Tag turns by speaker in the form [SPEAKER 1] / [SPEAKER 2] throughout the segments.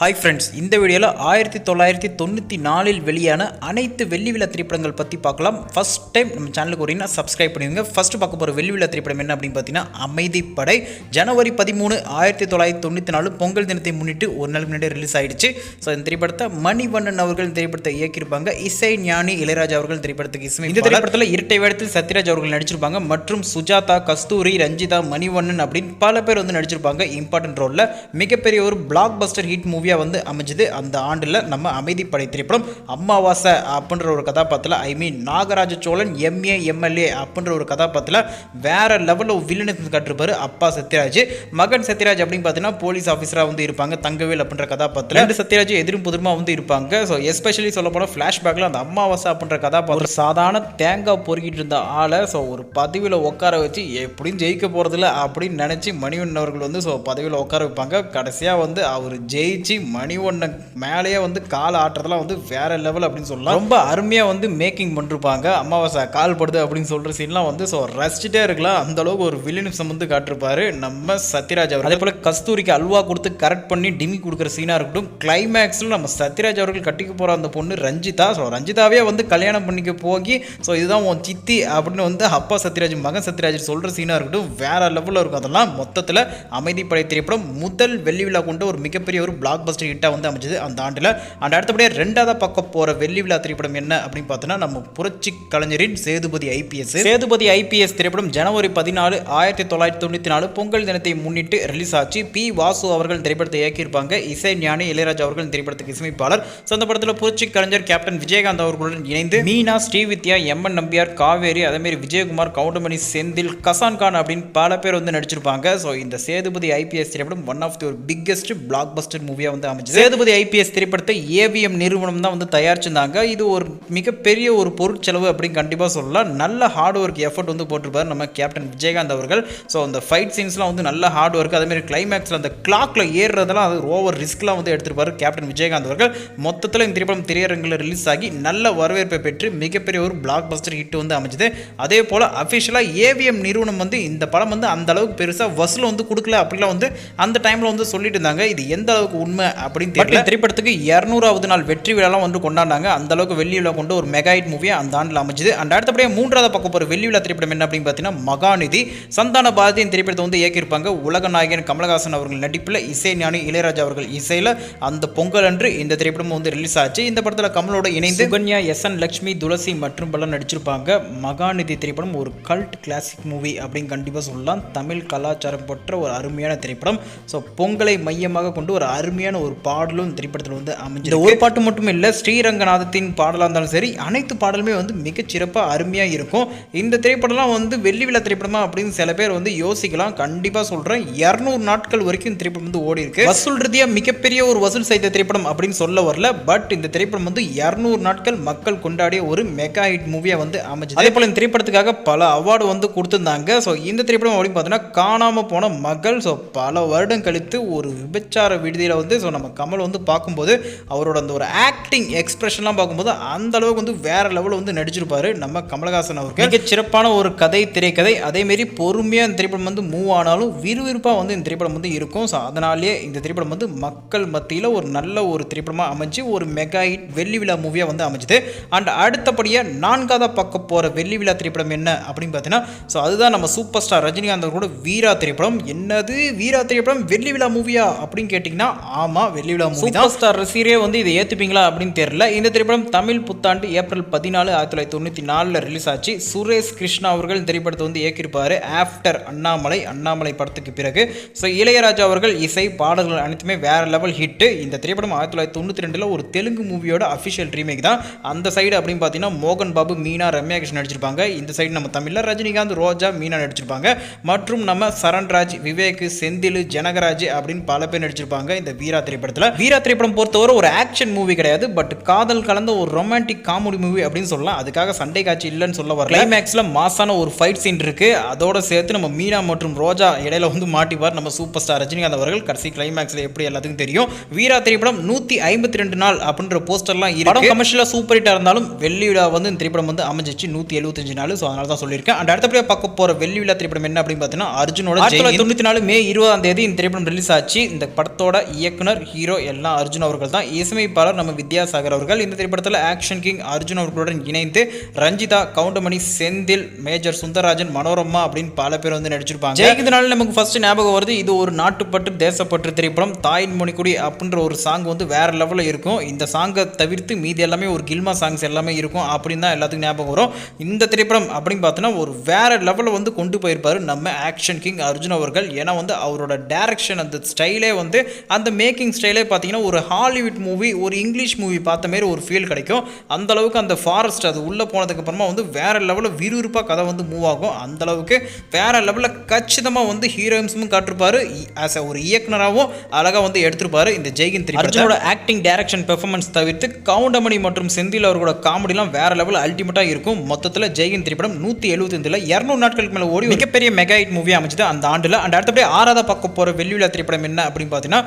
[SPEAKER 1] Hi friends இந்த வீடியோவில் ஆயிரத்தி தொள்ளாயிரத்தி தொண்ணூற்றி நாலில் வெளியான அனைத்து வெள்ளி விழா திரைப்படங்கள் பற்றி பார்க்கலாம். ஃபஸ்ட் டைம் நம்ம சேனலுக்கு வரீங்கன்னா சப்ஸ்கிரைப் பண்ணிடுங்க ஃபர்ஸ்ட் பார்க்க போகிற வெள்ளி விழா திரைப்படம் என்ன அப்படின்னு பார்த்தீங்கன்னா அமைதிப்படை ஜனவரி பதிமூணு ஆயிரத்தி தொள்ளாயிரத்தி தொண்ணூற்றி நாலு பொங்கல் தினத்தை முன்னிட்டு ஒரு நாள் முன்னாடி ரிலீஸ் ஆகிடுச்சு ஸோ இந்த திரைப்படத்தை மணிவண்ணன் அவர்கள் இந்த திரைப்படத்தை இயக்கியிருப்பாங்க. இசை ஞானி இளையராஜா அவர்கள் திரைப்படத்துக்கு இசை இந்த திரைப்படத்தில் இரட்டை வேடத்தில் சத்யராஜ் அவர்கள் நடிச்சிருப்பாங்க. மற்றும் சுஜாதா கஸ்தூரி ரஞ்சிதா மணிவண்ணன் அப்படின்னு பல பேர் வந்து நடிச்சிருப்பாங்க. இம்பார்ட்டன்ட் ரோலில் மிகப்பெரிய ஒரு பிளாக் பஸ்டர் ஹிட் மூவியாக வந்து அமைஞ்சது. அந்த ஆண்டில் நம்ம அமைதிப்படை திரைப்படம் அமாவாசை அப்படின்ற ஒரு கதாபாத்திரத்தில் I mean Nagaraja Cholan MA MLA அப்படின்ற ஒரு கதாபாத்திரத்தில் வேற லெவலில் வில்லனஸ் காட்டிருப்பாரு அப்பா சத்யராஜ். மகன் சத்யராஜ் அப்படின்னு பார்த்தீங்கன்னா போலீஸ் ஆஃபீஸராக வந்து இருப்பாங்க. தங்கவேல் அப்படின்ற கதாபாத்திரம் ரெண்டு சத்யராஜ் எதிரும் புதிருமா வந்து இருப்பாங்க. ஸோ எஸ்பெஷலி சொல்ல போனால் ஃப்ளாஷ்பேக்கில் அந்த அம்மாவாசை அப்படின்ற கதாபாத்திரம் சாதாரண தேங்காய் பொறுக்கிட்டு இருந்த ஆளை ஸோ ஒரு பதவியில் உட்கார வச்சு எப்படியும் ஜெயிக்க போகிறதில்ல அப்படின்னு நினச்சி மணிவண்ணன் அவர்கள் வந்து ஸோ பதவியில் உட்கார வைப்பாங்க. கடைசியாக வந்து அவர் ஜெயிச்சு சி மணி ஒன்றை மேலேயே வந்து கால் ஆட்டுறதுலாம் வந்து வேற லெவல் அப்படின்னு சொல்லலாம். ரொம்ப அருமையாக வந்து மேக்கிங் பண்ணிருப்பாங்க. அமாவாசை கால் படுது அப்படின்னு சொல்கிற சீன்லாம் வந்து ஸோ ரசிச்சுட்டே இருக்கலாம். அந்த அளவுக்கு ஒரு வில்லினிசம் வந்து காட்டிருப்பாரு. நம்ம சத்யராஜ் அவர் அதே போல் கஸ்தூரிக்கு அல்வா கொடுத்து கரெக்ட் பண்ணி டிமி கொடுக்குற சீனாக இருக்கட்டும் கிளைமேக்ஸில் நம்ம சத்யராஜ் அவர்கள் கட்டிக்க போகிற அந்த பொண்ணு ரஞ்சிதா. ஸோ ரஞ்சிதாவே வந்து கல்யாணம் பண்ணிக்க போகி ஸோ இதுதான் உன் சித்தி அப்படின்னு வந்து அப்பா சத்யராஜ் மகன் சத்யராஜ் சொல்கிற சீனாக இருக்கட்டும் வேற லெவலில் இருக்கும். அதெல்லாம் மொத்தத்தில் அமைதிப்படை திரைப்படம் முதல் வெள்ளி விழா கொண்ட ஒரு மிகப்பெரிய ஒரு பிளாக் பஸ்டர் ஹிட்டாக வந்து அமைஞ்சது அந்த ஆண்டில். அண்ட் அடுத்தபடியாக ரெண்டாவது பக்கம் போகிற வெள்ளி விழா திரைப்படம் என்ன அப்படின்னு பார்த்தோன்னா நம்ம புரட்சி கலைஞரின் சேதுபதி ஐபிஎஸ் சேதுபதி ஐபிஎஸ் திரைப்படம் ஜனவரி பதினாலு ஆயிரத்தி தொள்ளாயிரத்தி தொண்ணூற்றி நாலு பொங்கல் தினத்தை முன்னிட்டு ரிலீஸ் ஆச்சு. பி வாசு அவர்கள் திரைப்படத்தை இயக்கியிருப்பாங்க. இசை ஞானி இளையராஜா அவர்கள் திரைப்படத்துக்கு இசையமைப்பாளர். ஸோ அந்த படத்தில் புரட்சி கலைஞர் கேப்டன் விஜயகாந்த் அவர்களுடன் இணைந்து மீனா ஸ்ரீவித்யா எம்என் நம்பியார் காவேரி அதேமாரி விஜயகுமார் கவுண்டமணி செந்தில் கசான் கான் அப்படின்னு பல பேர் வந்து நடிச்சிருப்பாங்க. ஸோ இந்த சேதுபதி ஐபிஎஸ் திரைப்படம் ஒன் ஆஃப் தி ஒரு பிக்கெஸ்ட் பிளாக் பஸ்டர் மூவியாக வந்து அமைஞ்சது. சேதுபதி ஐபிஎஸ் திரைப்படத்தை ஏவிஎம் நிறுவனம் தான் வந்து தயாரிச்சிருந்தாங்க. இது ஒரு மிகப்பெரிய ஒரு பொருட்செலவு அப்படின்னு கண்டிப்பாக சொல்லலாம். நல்ல ஹார்ட் ஒர்க் எஃபர்ட் வந்து போட்டிருப்பார் நம்ம கேப்டன் விஜயகாந்த் அவர்கள். ஸோ அந்த ஃபைட் சீன்ஸ்லாம் வந்து நல்ல ஹார்ட் ஒர்க் அதேமாதிரி கிளைமேக்ஸில் அந்த கிளாக்ல ஏறுறதெல்லாம் அது ஓவர் ரிஸ்க்லாம் வந்து எடுத்திருப்பார் கேப்டன் விஜயகாந்த் அவர்கள். மொத்தத்தில் இந்த திரைப்படம் திரையரங்கில் ரிலீஸ் ஆகி நல்ல வரவேற்பை பெற்று மிகப்பெரிய ஒரு பிளாக் பஸ்டர் ஹிட் வந்து அமைஞ்சது. அதே போல் அஃபிஷியலாக ஏவிஎம் நிறுவனம் வந்து இந்த படம் வந்து அந்த அளவுக்கு பெருசாக வசூல் வந்து கொடுக்கல அப்படிலாம் வந்து அந்த டைமில் வந்து சொல்லிட்டு இருந்தாங்க. இது எந்த அளவுக்கு உண்மை அப்படின்னு தெரியல. திரைப்படத்துக்கு இரநூறாவது நாள் வெற்றி விழாலாம் வந்து கொண்டாடினாங்க. அந்த அளவுக்கு வெள்ளி விழா கொண்டு ஒரு மெகா ஹிட் மூவி அந்த ஆண்டில் அமைஞ்சது. அண்ட் அடுத்தபடியாக மூன்றாவது பக்கம் போகிற வெள்ளி விழா திரைப்படம் என்ன அப்படின்னு பார்த்தீங்கன்னா மகாநிதி. சந்தான பாரதி இந்த திரைப்படத்தை வந்து இயக்கியிருப்பாங்க. உலக நாயகன் கமலஹாசன் அவர்கள் நடிப்பில் இசை ஞானி இளையராஜா அவர்கள் இசையில் அந்த பொங்கல் அன்று இந்த திரைப்படம் வந்து ரிலீஸ் ஆச்சு. இந்த படத்தில் கமலோட இணைந்து சுகன்யா எஸ் என் லட்சுமி துளசி மற்றும் பலர் நடிச்சிருப்பாங்க. மகாநிதி திரைப்படம் ஒரு கல்ட் கிளாசிக் மூவி அப்படின்னு கண்டிப்பாக சொல்லலாம். தமிழ் கலாச்சாரம் பெற்ற ஒரு அருமையான திரைப்படம். ஸோ பொங்கலை மையமாக கொண்டு ஒரு அருமையான ஒரு பாடலும் இந்த திரைப்படத்தில் வந்து அமைஞ்சது ஒரு பாட்டு மட்டும் இல்லை ஸ்ரீரங்கநாதத்தின் பாடலாக இருந்தாலும் சரி அனைத்து பாடலுமே வந்து மிகச் சிறப்பாக அருமையாக இருக்கும். இந்த திரைப்படம்லாம் வந்து வெள்ளி விழா திரைப்படமா அப்படின்னு சில பேர் வந்து யோசிக்கலாம். கண்டிப்பாக சொல்கிறேன் இரநூறு நாட்கள் வரைக்கும் இந்த திரைப்படம் வந்து ஓடி இருக்கு. வசூல் ரீதியாக மிகப்பெரிய ஒரு வசூல் செய்த திரைப்படம் அப்படின்னு சொல்ல வரல. பட் இந்த திரைப்படம் வந்து இரநூறு நாட்கள் மக்கள் கொண்டாடிய ஒரு மெகா ஹிட் மூவியாக வந்து அமைஞ்சது. அதே போல் இந்த திரைப்படத்துக்காக பல அவார்டு வந்து கொடுத்துருந்தாங்க. ஸோ இந்த திரைப்படம் அப்படின்னு பார்த்தீங்கன்னா காணாமல் போன மகள். ஸோ பல வருடம் கழித்து ஒரு விபச்சார விடுதியில் வந்து ஸோ நம்ம கமல் வந்து பார்க்கும்போது அவரோட அந்த ஒரு ஆக்டிங் எக்ஸ்பிரஷன்லாம் பார்க்கும்போது அந்த அளவுக்கு வந்து வேற லெவலில் வந்து நடிச்சிருப்பாரு நம்ம கமலஹாசன் அவருக்கு மிக சிறப்பான ஒரு கதை திரைக்கதை. அதேமாரி பொறுமையாக இந்த திரைப்படம் வந்து மூவ் ஆனாலும் விறுவிறுப்பாக வந்து இந்த திரைப்படம் வந்து இருக்கும். ஸோ அதனாலேயே இந்த திரைப்படம் வந்து மக்கள் மத்தியில் ஒரு நல்ல ஒரு திரைப்படமாக அமைஞ்சு ஒரு மெகா ஹிட் வெள்ளி விழா மூவியாக வந்து அமைஞ்சுது. அண்ட் அடுத்தபடியாக நான்காவதாக பார்க்க போகிற வெள்ளி விழா திரைப்படம் என்ன அப்படின்னு பார்த்தீங்கன்னா ஸோ அதுதான் நம்ம சூப்பர் ஸ்டார் ரஜினிகாந்த் கூட வீரா திரைப்படம். என்னது வீரா திரைப்படம் வெள்ளி விழா மூவியா அப்படின்னு கேட்டிங்கன்னா ஆமாம் வெள்ளி விழா மூவி தான். ஸ்டார் ரசிகரே வந்து இதை ஏற்றுப்பீங்களா அப்படின்னு தெரியல. இந்த திரைப்படம் தமிழ் புத்தாண்டு ஏப்ரல் பதினாலு ஆயிரத்தி தொள்ளாயிரத்தி தொண்ணூற்றி நாலில் ரிலீஸ் ஆச்சு. சுரேஷ் கிருஷ்ணா அவர்கள் இந்த திரைப்படத்தை வந்து இயக்கியிருப்பார். ஆஃப்டர் அண்ணாமலை அண்ணாமலை படத்துக்கு பிறகு. ஸோ இளையராஜா அவர்கள் இசை பாடல்கள் அனைத்துமே வேற லெவல் ஹிட் இந்த திரைப்படம் ஆயிரத்தி தொள்ளாயிரத்தி தொண்ணூற்றி ரெண்டில் ஒரு தெலுங்கு மூவியோட அஃபிஷியல் ரீமேக் தான். அந்த சைடு அப்படின்னு பார்த்தீங்கன்னா மோகன் பாபு மீனா ரம்யா கிருஷ்ணன் நடிச்சிருப்பாங்க. இந்த சைடு நம்ம தமிழில் ரஜினிகாந்த் ரோஜா மீனா நடிச்சிருப்பாங்க. மற்றும் நம்ம சரண்ராஜ் விவேக் செந்தில் ஜனகராஜ் அப்படின்னு பல பேர் நடிச்சிருப்பாங்க. இந்த வீரா திரைப்படத்தில். வீரா திரைப்படம் பொறுத்தவரை ஒரு ஆக்ஷன் மூவி கிடையாது பட் காதல் கலந்த ஒரு ரொமான்டிக் காமெடி மூவி அப்படின்னு சொல்லலாம். அதுக்காக சண்டை காட்சி இல்லைன்னு சொல்ல வரல. கிளைமேக்ஸில் மாசான ஒரு ஃபைட் சீன் இருக்கு. அதோட சேர்த்து நம்ம மீனா மற்றும் ரோஜா இடையில வந்து மாட்டிவார் நம்ம சூப்பர் ஸ்டார் ரஜினிகாந்த் அவர்கள். கடைசி கிளைமேக்ஸில் எப்படி எல்லாத்துக்கும் தெரியும். வீரா திரைப்படம் நூற்றி ஐம்பத்தி ரெண்டு நாள் அப்படின்ற போஸ்டர்லாம் இருக்கு. கமர்ஷியலாக சூப்பர் ஹிட்டாக இருந்தாலும் வெள்ளி விழா வந்து இந்த திரைப்படம் வந்து அமைஞ்சிச்சு. நூற்றி எழுபத்தஞ்சு நாள். ஸோ அதனால தான் சொல்லியிருக்கேன் அண்ட் அடுத்தபடியாக பார்க்க போகிற வெள்ளி விழா திரைப்படம் என்ன அப்படின்னு பார்த்தீங்கன்னா அர்ஜுனோட தொண்ணூற்றி நாலு மே இருபதாம் தேதி இந்த திரைப்படம் ரிலீஸ் ஆச்சு. இந்த படத்தோட இயக்குனர் ஓனர் ஹீரோ எல்லாம் அர்ஜுன் அவர்கள் தான். இசையமைப்பாளர் நம்ம வித்யாசாகர் அவர்கள். இந்த திரைப்படத்தில் ஆக்ஷன் கிங் அர்ஜுன் அவர்களுடன் இணைந்து ரஞ்சிதா கவுண்டமணி செந்தில் மேஜர் சுந்தரராஜன் மனோரமா அப்படின்னு பல பேர் வந்து நடிச்சிருப்பாங்க. ஜெயிக்கிறதுனால நமக்கு ஃபர்ஸ்ட் ஞாபகம் வருது இது ஒரு நாட்டுப்பட்டு தேசப்பட்டு திரைப்படம். தாயின் மொழிக்குடி அப்படின்ற ஒரு சாங் வந்து வேற லெவலில் இருக்கும். இந்த சாங்கை தவிர்த்து மீதி எல்லாமே ஒரு கில்மா சாங்ஸ் எல்லாமே இருக்கும் அப்படின்னு தான் எல்லாத்துக்கும் ஞாபகம் வரும். இந்த திரைப்படம் அப்படின்னு பார்த்தோன்னா ஒரு வேற லெவலில் வந்து கொண்டு போயிருப்பார் நம்ம ஆக்ஷன் கிங் அர்ஜுன் அவர்கள். ஏன்னா வந்து அவரோட டேரக்ஷன் அந்த ஸ்டைலே வந்து அந்த மே மேக்கிங் ஸ்டைலே பார்த்தீங்கன்னா ஒரு ஹாலிவுட் மூவி ஒரு இங்கிலீஷ் மூவி பார்த்த மாதிரி ஒரு ஃபீல் கிடைக்கும். அந்த அளவுக்கு அந்த ஃபாரஸ்ட் அது உள்ளே போனதுக்கு அப்புறமா வந்து வேற லெவலில் விறுவிறுப்பாக கதை வந்து மூவ் ஆகும். அந்த அளவுக்கு வேற லெவலில் கச்சிதமாக வந்து ஹீரோயின்ஸும் காட்டிருப்பாரு. ஆஸ் ஒரு இயக்குனராகவும் அழகாக வந்து எடுத்திருப்பாரு இந்த ஜெய்கின் திரைப்படம் அர்ஜுனோட ஆக்டிங் டைரக்ஷன் பெர்ஃபார்மன்ஸ் தவிர்த்து கவுண்டமணி மற்றும் செந்தில் அவர்களோட காமெடிலாம் வேற லெவல் அல்டிமேட்டாக இருக்கும். மொத்தத்தில் ஜெய்கின் திரைப்படம் நூற்றி எழுபத்தஞ்சில் இரநூறு நாட்களுக்கு மேலே ஓடி மிகப்பெரிய மெகா ஹிட் மூவி அமைச்சது அந்த ஆண்டில். அண்ட் அடுத்தபடி ஆறாவதாக பார்க்க போகிற வெள்ளிவிழா திரைப்படம் என்ன அப்படின்னு பார்த்தீங்கன்னா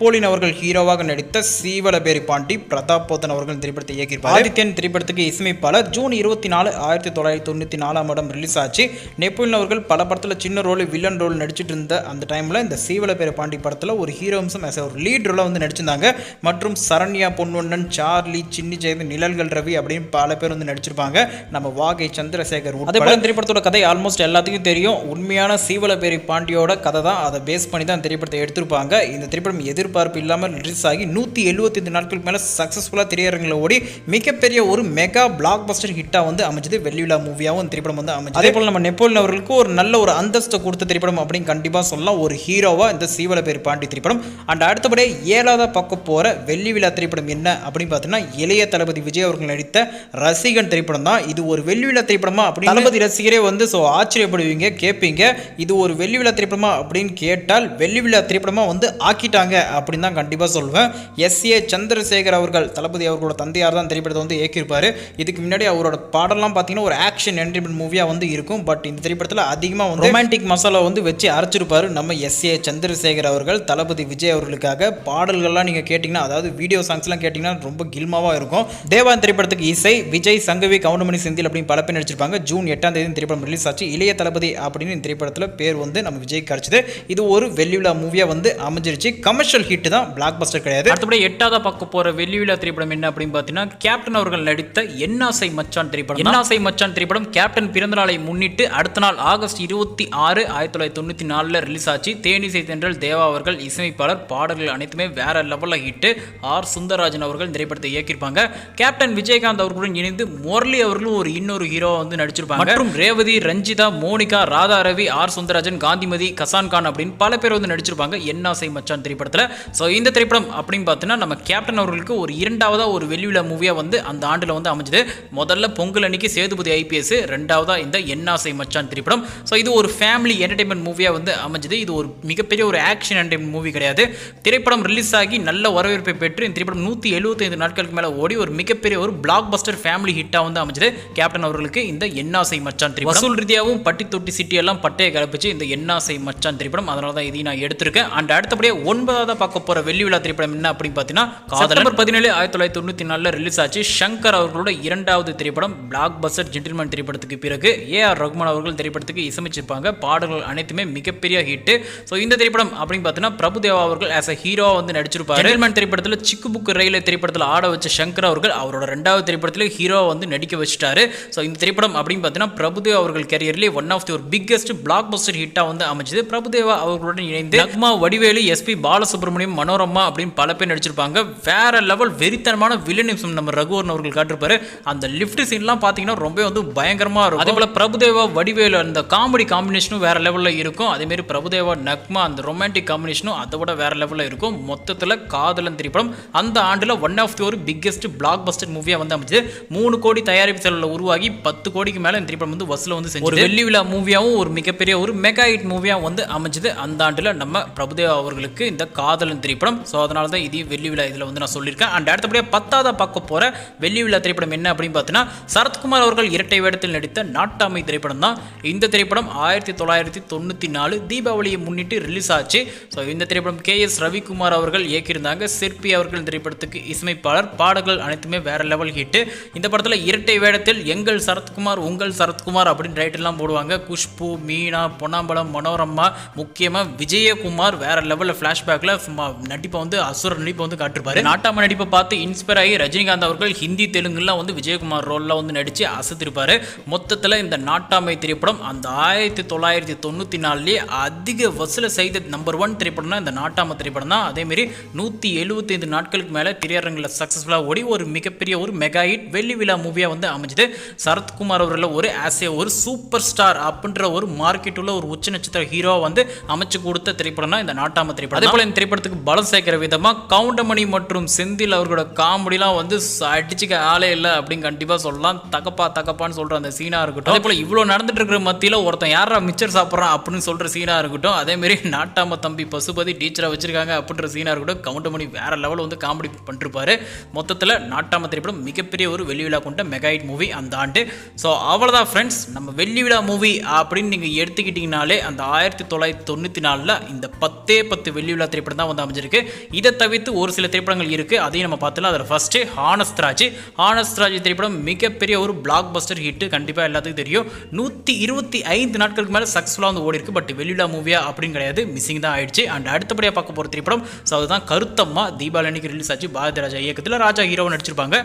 [SPEAKER 1] நெப்போலியன் அவர்கள் ஹீரோவாக நடித்த சீவலபேரி பாண்டி பிரதாப் போத்தன் அவர்கள் திரைப்படத்தை இயக்கியிருப்பார். ஆதித்யன் திரைப்படத்துக்கு இசையமைப்பாளர் ஜூன் இருபத்தி நாலு ஆயிரத்தி தொள்ளாயிரத்தி தொண்ணூற்றி நாலாம் ஆடம் ரிலீஸ் ஆச்சு. நெப்போலியன் அவர்கள் பல படத்தில் சின்ன ரோல் வில்லன் ரோல் நடிச்சிட்டு இருந்த அந்த டைமில் இந்த சீவலபேரி பாண்டி படத்தில் ஒரு ஹீரோ அம்சம் ஆஸ் ஒரு லீட் ரோலாக வந்து நடிச்சிருந்தாங்க. மற்றும் சரண்யா பொன்வண்ணன் சார்லி சின்னி ஜெயந்த் நிழல்கள் ரவி அப்படின்னு பல பேர் வந்து நடிச்சிருப்பாங்க. நம்ம வாகை சந்திரசேகர் அதே போல திரைப்படத்தோட கதை ஆல்மோஸ்ட் எல்லாத்துக்கும் தெரியும். உண்மையான சீவலபேரி பாண்டியோட கதை தான். அதை பேஸ் பண்ணி தான் திரைப்படத்தை எடுத்திருப்பாங்க. இந்த திரைப்படம் எதிர் எதிர்பார்ப்பு இல்லாமல் ரிலீஸ் ஆகி நூற்றி எழுபத்தைந்து நாட்களுக்கு மேலே சக்ஸஸ்ஃபுல்லாக திரையரங்கில் ஓடி மிகப்பெரிய ஒரு மெகா பிளாக் பஸ்டர் ஹிட்டாக வந்து அமைஞ்சது வெள்ளி விழா மூவியாகவும் திரைப்படம் வந்து அமைஞ்சது. அதே போல் நம்ம நெப்போலியன் அவர்களுக்கு ஒரு நல்ல ஒரு அந்தஸ்தை கொடுத்த திரைப்படம் அப்படின்னு கண்டிப்பாக சொல்லலாம். ஒரு ஹீரோவாக இந்த சீவலபேரி பாண்டி திரைப்படம். அண்ட் அடுத்தபடியே ஏழாவதாக பார்க்க போகிற வெள்ளி விழா திரைப்படம் என்ன அப்படின்னு பார்த்தீங்கன்னா இளைய தளபதி விஜய் அவர்கள் நடித்த ரசிகன் திரைப்படம் தான். இது ஒரு வெள்ளி விழா திரைப்படமா அப்படின்னு தளபதி ரசிகரே வந்து ஸோ ஆச்சரியப்படுவீங்க கேட்பீங்க இது ஒரு வெள்ளி விழா திரைப்படமா அப்படின்னு கேட்டால் வெள்ளி விழா திரைப்படமா வந்து ஆக்கிட்டாங்க அப்படின்னு தான் கண்டிப்பாக சொல்வேன் எஸ் ஏ சந்திரசேகர் அவர்கள் தளபதி அவர்களோட தந்தையார் தான் திரைப்படத்தை வந்து இயக்கியிருப்பாரு. இதுக்கு முன்னாடி அவரோட பாடலாம் பார்த்தீங்கன்னா ஒரு ஆக்ஷன் என்டர்டைன்மெண்ட் மூவியாக வந்து இருக்கும். பட் இந்த திரைப்படத்தில் அதிகமாக வந்து ரொமான்டிக் மசாலா வந்து வச்சு அரைச்சிருப்பாரு நம்ம எஸ் ஏ சந்திரசேகர் அவர்கள் தளபதி விஜய் அவர்களுக்காக. பாடல்கள்லாம் நீங்கள் கேட்டிங்கன்னா அதாவது வீடியோ சாங்ஸ்லாம் கேட்டிங்கன்னா ரொம்ப கில்மாவாக இருக்கும். தேவான் திரைப்படத்துக்கு இசை விஜய் சங்கவி கவுண்டமணி செந்தில் அப்படின்னு பல பேர் நடிச்சிருப்பாங்க. ஜூன் எட்டாம் தேதி திரைப்படம் ரிலீஸ் ஆச்சு. இளைய தளபதி அப்படின்னு இந்த திரைப்படத்தில் பேர் வந்து நம்ம விஜய் கிடச்சிது. இது ஒரு வெள்ளி விழா மூவியாக வந்து அமைஞ்சிருச்சு. கமர்ஷியல் ஹிட் தான் பிளாக் பஸ்டர் கிடையாது.
[SPEAKER 2] அடுத்தபடி எட்டாவதா பார்க்க போற வெள்ளி விழா திரைப்படம் என்ன அப்படின்னு பார்த்தீங்கன்னா கேப்டன் அவர்கள் நடித்த என்னாசை மச்சான் திரைப்படம் என்னாசை மச்சான் திரைப்படம் கேப்டன் பிறந்த நாளை முன்னிட்டு அடுத்த நாள் ஆகஸ்ட் இருபத்தி ஆறு ஆயிரத்தி தொள்ளாயிரத்தி தொண்ணூற்றி நாலில் ரிலீஸ் ஆச்சு. தேனிசை தென்றல் தேவா அவர்கள் இசையமைப்பாளர் பாடல்கள் அனைத்துமே வேற லெவலில் ஹிட்டு ஆர். சுந்தரராஜன் அவர்கள் திரைப்படத்தை இயக்கியிருப்பாங்க. கேப்டன் விஜயகாந்த் அவர்களுடன் இணைந்து முரளி அவர்களும் ஒரு இன்னொரு ஹீரோ வந்து நடிச்சிருப்பாங்க. மற்றும் ரேவதி ரஞ்சிதா மோனிகா ராதா ரவி ஆர். சுந்தரராஜன் காந்திமதி கசான் கான் அப்படின்னு பல பேர் வந்து நடிச்சிருப்பாங்க என்னாசை மச்சான் திரைப்படத்தில். ஸோ இந்த திரைப்படம் அப்படின்னு பார்த்தீங்கன்னா நம்ம கேப்டன் அவர்களுக்கு ஒரு இரண்டாவதாக ஒரு வெளியுள்ள மூவியாக வந்து அந்த ஆண்டில் வந்து அமைஞ்சது. முதல்ல பொங்கல் அன்னைக்கு சேதுபதி ஐபிஎஸ் ரெண்டாவதாக இந்த என்னாசை மச்சான் திரைப்படம். ஸோ இது ஒரு ஃபேமிலி என்டர்டைன்மெண்ட் மூவியாக வந்து அமைஞ்சது. இது ஒரு மிகப்பெரிய ஒரு ஆக்ஷன் என்டர்டைன்மெண்ட் மூவி கிடையாது. திரைப்படம் ரிலீஸ் ஆகி நல்ல வரவேற்பை பெற்று இந்த திரைப்படம் நூற்றி எழுபத்தைந்து நாட்களுக்கு மேலே ஓடி ஒரு மிகப்பெரிய ஒரு பிளாக் பஸ்டர் ஃபேமிலி ஹிட்டாக வந்து அமைஞ்சது. கேப்டன் அவர்களுக்கு இந்த என்னாசை மச்சான் திரைப்படம். வசூல் ரீதியாகவும் பட்டி தொட்டி சிட்டி எல்லாம் பட்டையை கலப்பிச்சு இந்த என்னாசை மச்சான் திரைப்படம். அதனால தான் இதையும் நான் எடுத்திருக்கேன். அண்ட் அடுத்தபடியே ஒன்பதாவது பார்க்க போற வெள்ளி விழா திரைப்படம் என்ன அப்படின்னு பார்த்தீங்கன்னா செப்டம்பர் பதினேழு ஆயிரத்தி தொள்ளாயிரத்தி தொண்ணூற்றி நாலில் ரிலீஸ் ஆச்சு. சங்கர் அவர்களோட இரண்டாவது திரைப்படம் பிளாக் பஸ்டர் ஜென்டில்மேன் திரைப்படத்துக்கு பிறகு ஏ ஆர் ரகுமான் அவர்கள் திரைப்படத்துக்கு இசையமைச்சிருப்பாங்க. பாடல்கள் அனைத்துமே மிகப்பெரிய ஹிட் ஸோ இந்த திரைப்படம் அப்படின்னு பார்த்தீங்கன்னா பிரபுதேவா அவர்கள் ஆஸ் அ ஹீரோவா வந்து நடிச்சிருப்பாரு. ஜென்டில்மேன் திரைப்படத்தில் சிக்கு புக்கு ரயில்வே திரைப்படத்தில் ஆட வச்ச சங்கர் அவர்கள் அவரோட ரெண்டாவது திரைப்படத்தில் ஹீரோவா வந்து நடிக்க வச்சிட்டாரு. ஸோ இந்த திரைப்படம் அப்படின்னு பார்த்தீங்கன்னா பிரபுதேவா அவர்கள் கேரியர்லேயே ஒன் ஆஃப் தி ஒரு பிக்கெஸ்ட் பிளாக் பஸ்டர் ஹிட்டாக வந்து அமைச்சது பிரபுதேவா அவர்களுடன் இணைந்து நக்மா வடிவேலு எஸ்பி பாலசுப்ரமணியம் மனோரமா அப்படின்னு பல பேர் நடிச்சிருப்பாங்க. வேற லெவல் வெறித்தனமான வில்லனிசம் நம்ம ரகுவரன் அவர்கள் காட்டிருப்பாரு. அந்த லிஃப்ட் சீன்லாம் பார்த்தீங்கன்னா ரொம்ப வந்து பயங்கரமா இருக்கும். அதே போல பிரபுதேவா வடிவேலு அந்த காமெடி காம்பினேஷனும் வேற லெவலில் இருக்கும். அதே மாதிரி பிரபுதேவா நக்மா அந்த ரொமான்டிக் காம்பினேஷனும் அதை விட வேற லெவலில் இருக்கும். மொத்தத்தில் காதலன் திரைப்படம் அந்த ஆண்டில் ஒன் ஆஃப் தி ஒரு பிக்கெஸ்ட் பிளாக் பஸ்டர் மூவியாக வந்து அமைச்சது மூணு கோடி தயாரிப்பு செலவில் உருவாகி பத்து கோடிக்கு மேலே இந்த திரைப்படம் வந்து வசூல வந்து செஞ்சு ஒரு வெள்ளி விழா மூவியாகவும் ஒரு மிகப்பெரிய ஒரு மெகா ஹிட் மூவியாக வந்து அமைஞ்சது. அந்த ஆண்டில் நம்ம பிரபுதேவா அவர்களுக்கு இந்த காதலன் திரைப்படம். ஸோ அதனால தான் இதையும் வெள்ளி விழா இதில் வந்து நான் சொல்லியிருக்கேன். அண்ட் அடுத்தபடியாக பத்தாவது பார்க்க போகிற வெள்ளி விழா திரைப்படம் என்ன அப்படின்னு பார்த்தீங்கன்னா சரத்குமார் அவர்கள் இரட்டை வேடத்தில் நடித்த நாட்டாமை திரைப்படம் தான். இந்த திரைப்படம் ஆயிரத்தி தொள்ளாயிரத்தி தொண்ணூற்றி நாலு தீபாவளியை முன்னிட்டு ரிலீஸ் ஆச்சு. ஸோ இந்த திரைப்படம் கே எஸ் ரவிக்குமார் அவர்கள் இயக்கியிருந்தாங்க. சிற்பி அவர்கள் திரைப்படத்துக்கு இசையமைப்பாளர். பாடல்கள் அனைத்துமே வேற லெவல் ஹிட்டு இந்த படத்தில் இரட்டை வேடத்தில் எங்கள் சரத்குமார் உங்கள் சரத்குமார் அப்படின்னு டைட்டில்லாம் போடுவாங்க. குஷ்பு மீனா பொன்னாம்பலம் மனோரமா முக்கியமாக விஜயகுமார் வேற லெவலில் ஃப்ளாஷ்பேக்கில் சும்மா நடிப்பை வந்து அசுர நடிப்பை வந்து காட்டிருப்பாரு. நாட்டாம நடிப்பை பார்த்து இன்ஸ்பயர் ஆகி ரஜினிகாந்த் அவர்கள் ஹிந்தி தெலுங்குலாம் வந்து விஜயகுமார் ரோலில் வந்து நடித்து அசத்திருப்பாரு. மொத்தத்தில் இந்த நாட்டாமை திரைப்படம் அந்த ஆயிரத்தி தொள்ளாயிரத்தி தொண்ணூற்றி நாலுலேயே அதிக வசூலை செய்த நம்பர் ஒன் திரைப்படம்னா இந்த நாட்டாம திரைப்படம் தான். அதேமாரி நூற்றி எழுபத்தைந்து நாட்களுக்கு மேலே திரையரங்கில் சக்ஸஸ்ஃபுல்லாக ஓடி ஒரு மிகப்பெரிய ஒரு மெகா ஹிட் வெள்ளி விழா மூவியாக வந்து அமைஞ்சது. சரத்குமார் அவர்கள் ஒரு ஆஸ் ஏ ஒரு சூப்பர் ஸ்டார் அப்படின்ற ஒரு மார்க்கெட் உள்ள ஒரு உச்ச நட்சத்திர ஹீரோ வந்து அமைச்சு கொடுத்த திரைப்படம் தான் இந்த நாட்டாம திரைப்படம் அதே போல இந்த படத்துக்கு பலம் சேர்க்கிற விதமாக கவுண்டமணி மற்றும் செந்தில் அவர்களோட காமெடிலாம் வந்து அடிச்சுக்க ஆளே இல்லை அப்படின்னு கண்டிப்பாக சொல்லலாம். தகப்பா தகப்பான்னு சொல்கிற அந்த சீனா இருக்கட்டும். அதே போல் இவ்வளோ நடந்துட்டு இருக்கிற மத்தியில் ஒருத்தன் யாரா மிச்சர் சாப்பிட்றான் அப்படின்னு சொல்ற சீனா இருக்கட்டும். அதேமாரி நாட்டாம தம்பி பசுபதி டீச்சராக வச்சிருக்காங்க அப்படின்ற சீனா இருக்கட்டும். கவுண்டமணி வேற லெவலில் வந்து காமெடி பண்ணிருப்பாரு மொத்தத்தில் நாட்டாம திரைப்படம் மிகப்பெரிய ஒரு வெள்ளி விழா கொண்ட மெகாயிட் மூவி அந்த ஆண்டு. ஸோ அவ்வளோதான் ஃப்ரெண்ட்ஸ் நம்ம வெள்ளி விழா மூவி அப்படின்னு நீங்கள் எடுத்துக்கிட்டிங்கனாலே அந்த ஆயிரத்தி தொள்ளாயிரத்தி தொண்ணூற்றி நாலில் இந்த பத்தே பத்து வெள்ளி விழா திரைப்படம் தான் வந்து அமைஞ்சிருக்கு. இதை தவிர்த்து ஒரு சில திரைப்படங்கள் இருக்குது அதையும் நம்ம பார்த்துலாம் அதில் ஃபஸ்ட்டு ஹானஸ்த்ராஜ் ஹானஸ்த்ராஜ் திரைப்படம் மிகப்பெரிய ஒரு பிளாக் பஸ்டர் ஹிட்டு கண்டிப்பாக எல்லாத்துக்கும் தெரியும். நூற்றி இருபத்தி ஐந்து நாட்களுக்கு மேலே சக்ஸஸ்ஃபுல்லாக வந்து ஓடி இருக்கு. பட் வெள்ளி மூவியாக மூவியா அப்படின்னு கிடையாது. மிஸ்ஸிங் தான் ஆயிடுச்சு. அண்ட் அடுத்தபடியாக பார்க்க போகிற திரைப்படம் ஸோ அதுதான் கருத்தம்மா தீபாவளி அன்னைக்கு ரிலீஸ் ஆச்சு. பாரதி ராஜா இயக்கத்தில் ராஜா ஹீரோவை நடிச்சிருப்பாங்க.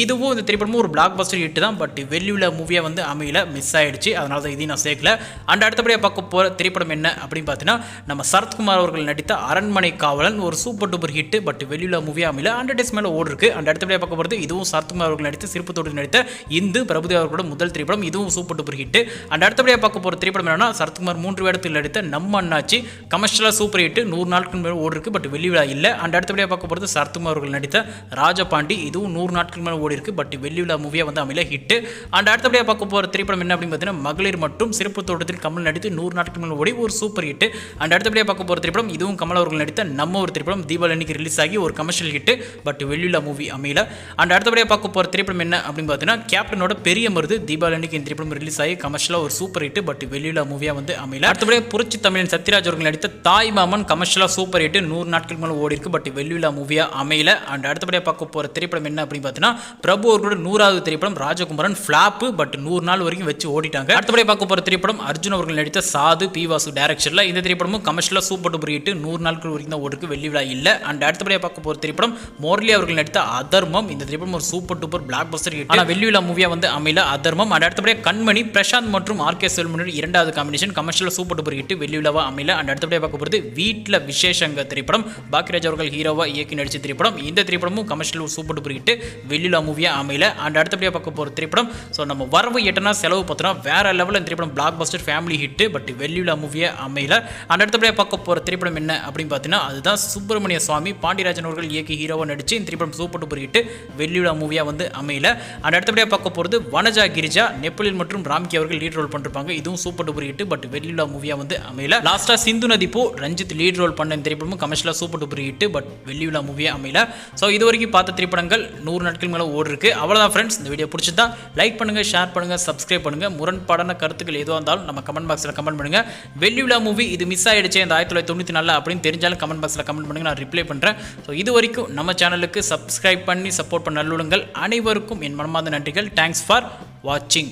[SPEAKER 2] இதுவும் இந்த திரைப்படமும் ஒரு பிளாக் பஸ்டர் ஹிட் தான். பட் வெளியுள்ள மூவியாக வந்து அமையல. மிஸ் ஆயிடுச்சு. அதனால தான் இதையும் நான் சேர்க்கல. அண்ட் அடுத்தபடியாக பார்க்க போகிற திரைப்படம் என்ன அப்படின்னு பார்த்தீங்கன்னா நம்ம சரத்குமார் அவர்கள் நடித்த அரண்மனை காவலன் ஒரு சூப்பர் டூப்பர் ஹிட் பட் வெளியில் மூவி அமையல. ஹண்ட்ரட் டேஸ் மேலே ஓடு இருக்கு அண்ட் அடுத்தபடியாக பார்க்க போகிறது இதுவும் சரத்குமார் அவர்கள் நடித்த சிறப்பு தோடு நடித்த இந்து பிரபுதேவா அவர்களோட முதல் திரைப்படம். இதுவும் சூப்பர் டூப்பர் ஹிட் அண்ட் அடுத்தபடியாக பார்க்க போகிற திரைப்படம் என்னன்னா சரத்குமார் மூன்று வேடத்தில் நடித்த நம்ம அண்ணாச்சி. கமர்ஷியலாக சூப்பர் ஹிட் நூறு நாட்கள் மேலே ஓடி இருக்கு பட் வெளி விழா இல்லை அண்ட் அடுத்தபடியாக பார்க்க போகிறது சரத்குமார் அவர்கள் நடித்த ராஜபாண்டி. இதுவும் நூறு நாட்கள் மேலே ஓடி இருக்கு பட் வெள்ளி மூவியாக வந்து அமையல ஹிட் அண்ட் அடுத்தபடியாக பார்க்க போகிற திரைப்படம் என்ன அப்படின்னு பார்த்தீங்கன்னா மகளிர் மற்றும் சிறப்பு தோட்டத்தில் கமல் நடித்து நூறு நாட்கள் மேலே ஓடி ஒரு சூப்பர் ஹிட் அண்ட் அடுத்தபடியாக பார்க்க போகிற திரைப்படம் இதுவும் கமல் அவர்கள் நடித்த நம்ம ஒரு திரைப்படம் தீபாவளி அன்னைக்கு ரிலீஸ் ஆகி ஒரு கமர்ஷியல் ஹிட்டு பட் வெளியில மூவி அமையல. அண்ட் அடுத்தபடியாக பார்க்க போகிற திரைப்படம் என்ன அப்படின்னு பார்த்தீங்கன்னா கேப்டனோட பெரிய மருது தீபாவளி அன்னைக்கு இந்த திரைப்படம் ரிலீஸ் ஆகி கமர்ஷியலாக ஒரு சூப்பர் ஹிட் பட் வெளியில மூவியாக வந்து அமையல. அடுத்தபடியாக புரட்சி தமிழன் சத்யராஜ் அவர்கள் நடித்த தாய் மாமன் கமர்ஷியலாக சூப்பர் ஹிட் நூறு நாட்கள் மேலே ஓடி இருக்கு பட் வெளியில மூவியாக அமையல. அண்ட் அடுத்தபடியாக பார்க்க போகிற திரைப்படம் என்ன அப்படின்னு பார்த்தீங்கன்னா பிரபு அவர்களோட நூறாவது திரைப்படம் ராஜகுமாரன் ஃப்ளாப்பு பட் நூறு நாள் வரைக்கும் வச்சு ஓடிட்டாங்க. அடுத்தபடியாக பார்க்க போகிற திரைப்படம் அர்ஜுன் அவர்கள் நடித்த சாது பி வாசு டேரக்ஷனில் இந்த திரைப்படமும் கமர்ஷியலாக சூப்பர் டூப்பர் ஹிட் நூறு நாட்கள் வரைக்கும் தான் ஓடுக்கு வெள்ளி விழா இல்லை. அண்ட் அடுத்தபடியாக பார்க்க போகிற திரைப்படம் மோர்லி அவர்கள் நடித்த அதர்மம். இந்த திரைப்படம் ஒரு super duper blockbuster hit ஆனால் வெள்ளி விழா மூவியாக வந்து அமையல. அதர்மம். அண்ட் அடுத்தபடியாக கண்மணி பிரசாந்த் மற்றும் ஆர்கே செல்வனுடைய இரண்டாவது combination commercial super duper hit வெள்ளி விழாவாக அமையல. அண்ட் அடுத்தபடியாக பார்க்க போகிறது வீட்டில் விசேஷங்க திரைப்படம். பாக்கியராஜ் அவர்கள் ஹீரோவா இயக்கி நடித்த திரைப்படம். இந்த திரைப்படமும் கமர்ஷியல் சூப்பர் டூப்பர் ஹிட் விழா மூவியாக அமையல. அண்ட் அடுத்தபடியாக பார்க்க போகிற திரைப்படம் ஸோ நம்ம வரவு எட்டனா செலவு பார்த்தோன்னா வேற லெவலில் இந்த திரைப்படம் blockbuster family hit but வெள்ளி விழா மூவியாக அமையல. அண்ட் அடுத்தபடியாக பார்க்க போகிற திரைப்படம் என்ன அப்படின்னு பார்த்தீங்கன்னா அது அதுதான் சுப்பிரமணிய சுவாமி பாண்டியராஜன் அவர்கள் இயக்கி ஹீரோவாக நடித்து இந்த திரைப்படம் சூப்பர் டூப்பர் ஹிட் வெள்ளிவிழா மூவியாக வந்து அமையல. அண்ட் அடுத்தபடியாக பார்க்க போகிறது வனஜா கிரிஜா நெப்பலின் மற்றும் ராம்கி அவர்கள் லீட் ரோல் பண்ணிருப்பாங்க. இதுவும் சூப்பர் டூப்பர் ஹிட் பட் வெள்ளிவிழா மூவியாக வந்து அமையல. லாஸ்ட்டாக சிந்து நதி போ ரஞ்சித் லீட் ரோல் பண்ண இந்த திரைப்படமும் கமர்ஷியலாக சூப்பர் டூப்பர் ஹிட் பட் வெள்ளிவிழா மூவியாக அமையல. ஸோ இது வரைக்கும் பார்த்த திரைப்படங்கள் நூறு நாட்கள் மேலே ஓடிருக்கு. அவ்வளோதான் ஃப்ரெண்ட்ஸ் இந்த வீடியோ பிடிச்சிருந்தா லைக் பண்ணுங்கள் ஷேர் பண்ணுங்கள் சப்ஸ்கிரைப் பண்ணுங்கள் முரண்பாடான கருத்துக்கள் எதுவாக இருந்தாலும் நம்ம கமெண்ட் பாக்ஸில் கமெண்ட் பண்ணுங்கள் வெள்ளி மூவி இது மிஸ் ஆயிடுச்சு இந்த ஆயிரத்தி தொள்ளாயிரத்தி தொண்ணூற்றி நாலில் அப்படின்னு தெரிஞ்சாலும் கமெண்ட் பாக்ஸில் கமெண்ட் பண்ணுங்கள் நான் ரிப்ளை பண்ணுறேன் ஸோ இது வரைக்கும் நம்ம சேனலுக்கு சப்ஸ்கிரைப் பண்ணி சப்போர்ட் பண்ண நல்லுடங்கள் அனைவருக்கும் என் மனமார்ந்த நன்றிகள். தேங்க்ஸ் ஃபார் வாட்சிங்